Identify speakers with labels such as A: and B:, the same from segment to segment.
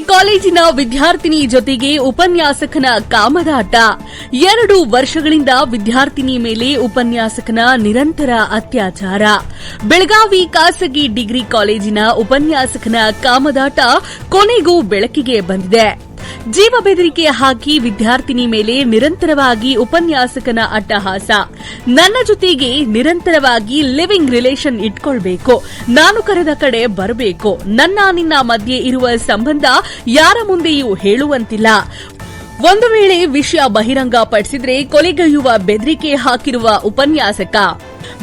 A: ಕಾಲೇಜಿನ ವಿದ್ಯಾರ್ಥಿನಿ ಜೊತೆಗೆ ಉಪನ್ಯಾಸಕನ ಕಾಮದಾಟ. ಎರಡು ವರ್ಷಗಳಿಂದ ವಿದ್ಯಾರ್ಥಿನಿ ಮೇಲೆ ಉಪನ್ಯಾಸಕನ ನಿರಂತರ ಅತ್ಯಾಚಾರ. ಬೆಳಗಾವಿ ಖಾಸಗಿ ಡಿಗ್ರಿ ಕಾಲೇಜಿನ ಉಪನ್ಯಾಸಕನ ಕಾಮದಾಟ ಕೊನೆಗೂ ಬೆಳಕಿಗೆ ಬಂದಿದೆ. ಜೀವ ಬೆದರಿಕೆ ಹಾಕಿ ವಿದ್ಯಾರ್ಥಿನಿ ಮೇಲೆ ನಿರಂತರವಾಗಿ ಉಪನ್ಯಾಸಕನ ಅಟ್ಟಹಾಸ. ನನ್ನ ಜೊತೆಗೆ ನಿರಂತರವಾಗಿ ಲಿವಿಂಗ್ ರಿಲೇಷನ್ ಇಟ್ಕೊಳ್ಬೇಕು. ನಾನು ಕರೆದ ಕಡೆ ಬರಬೇಕು. ನನ್ನ ನಿನ್ನ ಮಧ್ಯೆ ಇರುವ ಸಂಬಂಧ ಯಾರ ಮುಂದೆಯೂ ಹೇಳುವಂತಿಲ್ಲ. ಒಂದು ವೇಳೆ ವಿಷಯ ಬಹಿರಂಗ ಪಡಿಸಿದ್ರೆ ಕೊಲೆಗೈಯುವ ಬೆದರಿಕೆ ಹಾಕಿರುವ ಉಪನ್ಯಾಸಕ.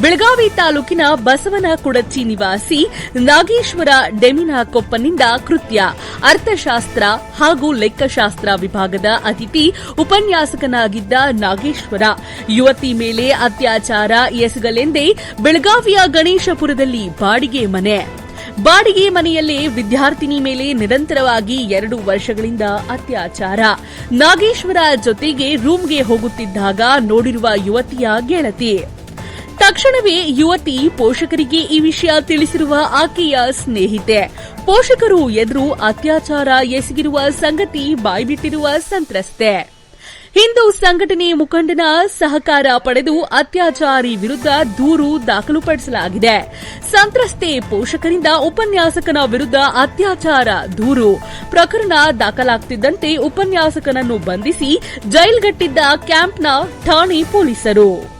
A: ಬೆಳಗಾವಿ ತಾಲೂಕಿನ ಬಸವನ ಕುಡಚಿ ನಿವಾಸಿ ನಾಗೇಶ್ವರ ಡೆಮಿನಾಕೊಪ್ಪನಿಂದ ಕೃತ್ಯ. ಅರ್ಥಶಾಸ್ತ್ರ ಹಾಗೂ ಲೆಕ್ಕಶಾಸ್ತ್ರ ವಿಭಾಗದ ಅತಿಥಿ ಉಪನ್ಯಾಸಕನಾಗಿದ್ದ ನಾಗೇಶ್ವರ. ಯುವತಿ ಮೇಲೆ ಅತ್ಯಾಚಾರ ಎಸಗಲೆಂದೇ ಬೆಳಗಾವಿಯ ಗಣೇಶಪುರದಲ್ಲಿ ಬಾಡಿಗೆ ಮನೆ. ಬಾಡಿಗೆ ಮನೆಯಲ್ಲೇ ವಿದ್ಯಾರ್ಥಿನಿ ಮೇಲೆ ನಿರಂತರವಾಗಿ ಎರಡು ವರ್ಷಗಳಿಂದ ಅತ್ಯಾಚಾರ. ನಾಗೇಶ್ವರ ಜೊತೆಗೆ ರೂಮ್ಗೆ ಹೋಗುತ್ತಿದ್ದಾಗ ನೋಡಿರುವ ಯುವತಿಯ ಗೆಳತಿ. ತಕ್ಷಣವೇ ಯುವತಿ ಪೋಷಕರಿಗೆ ಈ ವಿಷಯ ತಿಳಿಸಿರುವ ಆಕೆಯ ಸ್ನೇಹಿತೆ. ಪೋಷಕರು ಎದುರು ಅತ್ಯಾಚಾರ ಎಸಗಿರುವ ಸಂಗತಿ ಬಾಯ್ಬಿಟ್ಟಿರುವ ಸಂತ್ರಸ್ತೆ. ಹಿಂದೂ ಸಂಘಟನೆ ಮುಖಂಡನ ಸಹಕಾರ ಪಡೆದು ಅತ್ಯಾಚಾರಿ ವಿರುದ್ಧ ದೂರು ದಾಖಲುಪಡಿಸಲಾಗಿದೆ ಸಂತ್ರಸ್ತೆ ಪೋಷಕರಿಂದ ಉಪನ್ಯಾಸಕನ ವಿರುದ್ಧ ಅತ್ಯಾಚಾರ ದೂರು. ಪ್ರಕರಣ ದಾಖಲಾಗ್ತಿದ್ದಂತೆ ಉಪನ್ಯಾಸಕನನ್ನು ಬಂಧಿಸಿ ಜೈಲ್ಗಟ್ಟಿದ್ದ ಕ್ಯಾಂಪ್ನ ಠಾಣೆ ಪೊಲೀಸರು.